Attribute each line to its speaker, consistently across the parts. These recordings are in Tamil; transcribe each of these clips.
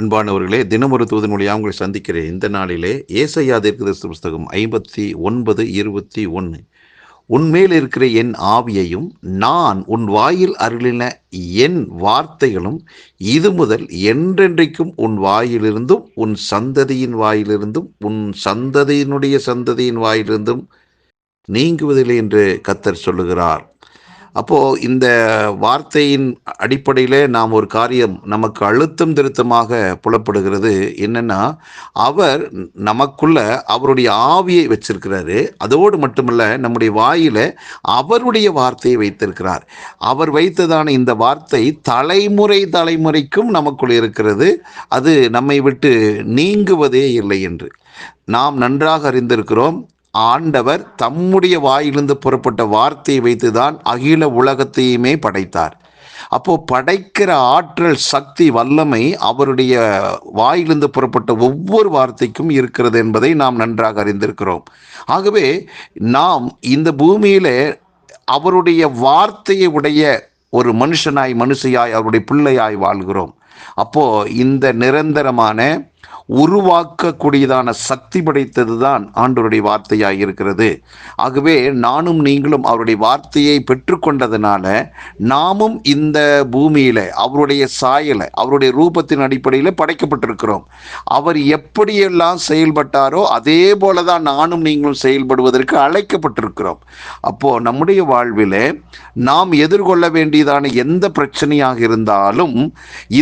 Speaker 1: அன்பானவர்களே தினமொரு தூதன் மொழியாக உங்களை சந்திக்கிறேன். இந்த நாளிலே ஏசையா தீர்க்கதரிசி புஸ்தகம் ஐம்பத்தி ஒன்பது இருபத்தி ஒன்று. உன்மேல் இருக்கிற என் ஆவியையும் நான் உன் வாயில் அருளின என் வார்த்தைகளும் இது முதல் என்றென்றைக்கும் உன் வாயிலிருந்தும் உன் சந்ததியின் வாயிலிருந்தும் உன் சந்ததியினுடைய சந்ததியின் வாயிலிருந்தும் நீங்குவதில்லை என்று கத்தர் சொல்லுகிறார். அப்போ இந்த வார்த்தையின் அடிப்படையில் நாம் ஒரு காரியம் நமக்கு அழுத்தம் திருத்தமாக புலப்படுகிறது. என்னென்னா அவர் நமக்குள்ள அவருடைய ஆவியை வச்சிருக்கிறாரு. அதோடு மட்டுமல்ல நம்முடைய வாயில் அவருடைய வார்த்தையை வைத்திருக்கிறார். அவர் வைத்ததான இந்த வார்த்தை தலைமுறை தலைமுறைக்கும் நமக்குள் இருக்கிறது. அது நம்மை விட்டு நீங்குவதே இல்லை என்று. நாம் நன்றாக அறிந்திருக்கிறோம். ஆண்டவர் தம்முடைய வாயிலிருந்து புறப்பட்ட வார்த்தையை வைத்துதான் அகில உலகத்தையுமே படைத்தார். அப்போ படைக்கிற ஆற்றல் சக்தி வல்லமை அவருடைய வாயிலிருந்து புறப்பட்ட ஒவ்வொரு வார்த்தைக்கும் இருக்கிறது என்பதை நாம் நன்றாக அறிந்திருக்கிறோம். ஆகவே நாம் இந்த பூமியில அவருடைய வார்த்தையை உடைய ஒரு மனுஷனாய் மனுஷையாய் அவருடைய பிள்ளையாய் வாழ்கிறோம். அப்போ இந்த நிரந்தரமான உருவாக்கக்கூடியதான சக்தி படைத்தது தான் ஆண்டவருடைய வார்த்தையாக இருக்கிறது ஆகவே நானும் நீங்களும் அவருடைய வார்த்தையை பெற்றுக்கொண்டதுனால நாமும் இந்த பூமியில அவருடைய சாயலை அவருடைய ரூபத்தின் அடிப்படையில் படைக்கப்பட்டிருக்கிறோம். அவர் எப்படியெல்லாம் செயல்பட்டாரோ அதே போல தான் நானும் நீங்களும் செயல்படுவதற்கு அழைக்கப்பட்டிருக்கிறோம். அப்போ நம்முடைய வாழ்வில் நாம் எதிர்கொள்ள வேண்டியதான எந்த பிரச்சனையாக இருந்தாலும்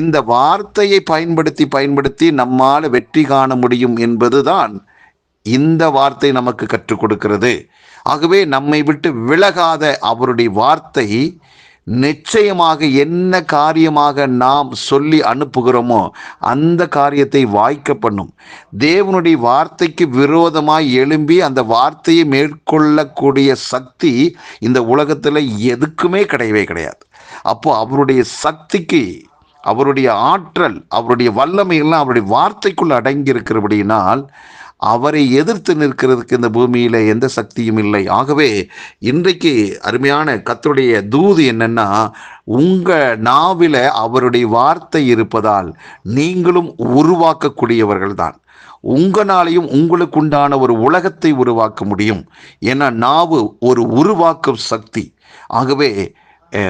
Speaker 1: இந்த வார்த்தையை பயன்படுத்தி பயன்படுத்தி நம்மால் வெற்றி காண முடியும் என்பதுதான் இந்த வார்த்தை நமக்கு கற்றுக் கொடுக்கிறது. ஆகவே நம்மை விட்டு விலகாத அவருடைய வார்த்தை நிச்சயமாக என்ன காரியமாக நாம் சொல்லி அனுப்புகிறோமோ அந்த காரியத்தை வாய்க்க பண்ணும். தேவனுடைய வார்த்தைக்கு விரோதமாய் எழும்பி அந்த வார்த்தையை மேற்கொள்ளக்கூடிய சக்தி இந்த உலகத்தில் எதுக்குமே கிடையவே கிடையாது. அப்போ அவருடைய சக்திக்கு அவருடைய ஆற்றல் அவருடைய வல்லமை எல்லாம் அவருடைய வார்த்தைக்குள் அடங்கி இருக்கிறபடியினால் அவரை எதிர்த்து நிற்கிறதுக்கு இந்த பூமியில் எந்த சக்தியும் இல்லை. ஆகவே இன்றைக்கு அருமையான கத்தருடைய தூது என்னென்னா உங்கள் நாவில் அவருடைய வார்த்தை இருப்பதால் நீங்களும் உருவாக்கக்கூடியவர்கள் தான் உங்களாலையும் உங்களுக்கு உண்டான ஒரு உலகத்தை உருவாக்க முடியும். ஏன்னா நாவு ஒரு உருவாக்கும் சக்தி. ஆகவே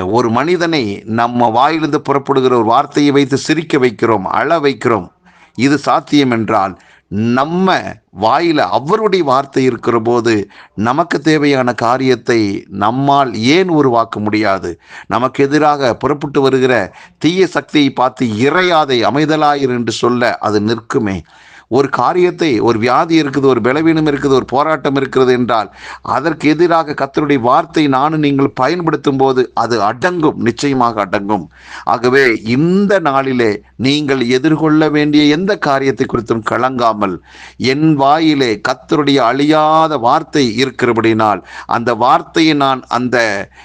Speaker 1: ஒரு மனிதனை நம்ம வாயிலிருந்து புறப்படுகிற ஒரு வார்த்தையை வைத்து சிரிக்க வைக்கிறோம் அழ வைக்கிறோம் இது சாத்தியம் என்றால் நம்ம வாயில் அவருடைய வார்த்தை இருக்கிற போது நமக்கு தேவையான காரியத்தை நம்மால் ஏன் உருவாக்க முடியாது? நமக்கு எதிராக புறப்பட்டு வருகிற தீய சக்தியை பார்த்து இறையாதை அமைதலாயிரு என்று சொல்ல அது நிற்குமே. ஒரு காரியத்தை ஒரு வியாதி இருக்குது ஒரு பலவீனம் இருக்குது ஒரு போராட்டம் இருக்கிறது என்றால் அதற்கு எதிராக கத்தருடைய வார்த்தை நானும் நீங்கள் பயன்படுத்தும் போது அது அடங்கும் நிச்சயமாக அடங்கும். ஆகவே இந்த நாளிலே நீங்கள் எதிர்கொள்ள வேண்டிய எந்த காரியத்தை குறித்தும் கலங்காமல் என் வாயிலே கத்தருடைய அழியாத வார்த்தை இருக்கிறபடினால் அந்த வார்த்தையை நான் அந்த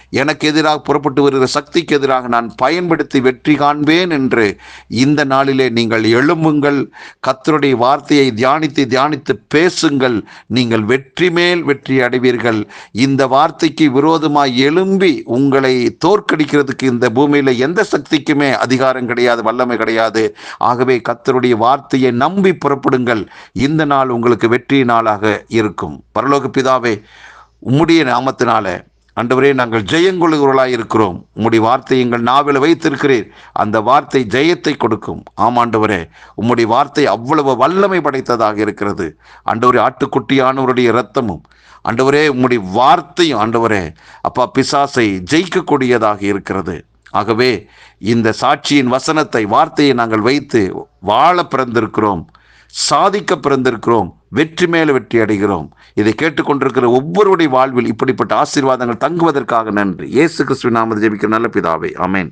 Speaker 1: எனக்கு எதிராக புறப்பட்டு வருகிற சக்திக்கு எதிராக நான் பயன்படுத்தி வெற்றி காண்பேன் என்று இந்த நாளிலே நீங்கள் எழும்புங்கள். கத்தருடைய வார்த்தையை தியானித்து தியானித்து பேசுங்கள். நீங்கள் வெற்றி மேல் வெற்றி அடைவீர்கள். இந்த வார்த்தைக்கு விரோதமாய் எழும்பி உங்களை தோற்கடிக்கிறதுக்கு இந்த பூமியில் எந்த சக்திக்குமே அதிகாரம் கிடையாது வல்லமை கிடையாது. ஆகவே கத்தருடைய வார்த்தையை நம்பி புறப்படுங்கள். இந்த நாள் உங்களுக்கு வெற்றி நாளாக இருக்கும். பரலோக பிதாவே உம்முடைய நாமத்தினால அண்டவரே நாங்கள் ஜெயங்கொள்ளுகிறவர்களாக இருக்கிறோம். உம்முடைய வார்த்தை எங்கள் நாவில் வைத்திருக்கிறீர். அந்த வார்த்தை ஜெயத்தை கொடுக்கும். ஆமாண்டவரே உம்முடைய வார்த்தை அவ்வளவு வல்லமை படைத்ததாக இருக்கிறது. அண்டவரே ஆட்டுக்குட்டியானவருடைய இரத்தமும். அண்டவரே உம்முடைய வார்த்தையும் ஆண்டவரே அப்பா பிசாசை ஜெயிக்கக்கூடியதாக இருக்கிறது. ஆகவே இந்த சாட்சியின் வசனத்தை வார்த்தையை நாங்கள் வைத்து வாழ பிறந்திருக்கிறோம் சாதிக்க பிறந்திருக்கிறோம். வெற்றி மேல வெற்றி அடைகிறோம். இதை கேட்டுக்கொண்டிருக்கிற ஒவ்வொருடைய வாழ்வில் இப்படிப்பட்ட ஆசீர்வாதங்கள் தங்குவதற்காக நன்றி. இயேசு கிறிஸ்துவின் நாமத்தை ஜெபிக்கிற நல்ல பிதாவே அமேன்